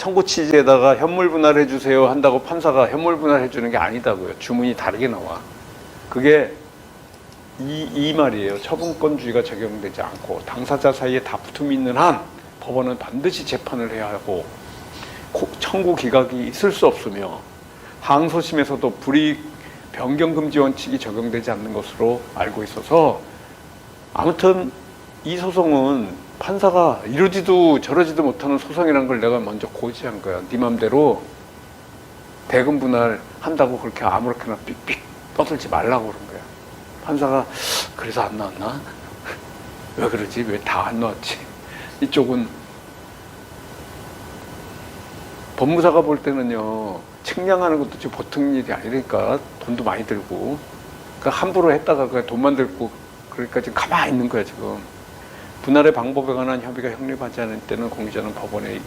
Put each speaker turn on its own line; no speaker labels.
청구 취지에다가 현물 분할해 주세요 한다고 판사가 현물 분할해 주는 게 아니다고요. 주문이 다르게 나와. 그게 이, 이 말이에요. 처분권주의가 적용되지 않고 당사자 사이에 다툼이 있는 한 법원은 반드시 재판을 해야 하고 고- 청구 기각이 있을 수 없으며 항소심에서도 불이익 변경 금지 원칙이 적용되지 않는 것으로 알고 있어서 아무튼 이 소송은 판사가 이러지도 저러지도 못하는 소송이라는 걸 내가 먼저 고지한 거야. 네 맘대로 대금 분할 한다고 그렇게 아무렇게나 삑삑 떠들지 말라고 그런 거야. 판사가 그래서 안 나왔나? 왜 그러지? 왜 다 안 나왔지? 이쪽은 법무사가 볼 때는요 측량하는 것도 지금 보통 일이 아니니까 돈도 많이 들고 그러니까 함부로 했다가 그냥 돈만 들고 그러니까 지금 가만히 있는 거야 지금 분할의 방법에 관한 협의가 형립하지 않을 때는 공기자는 법원에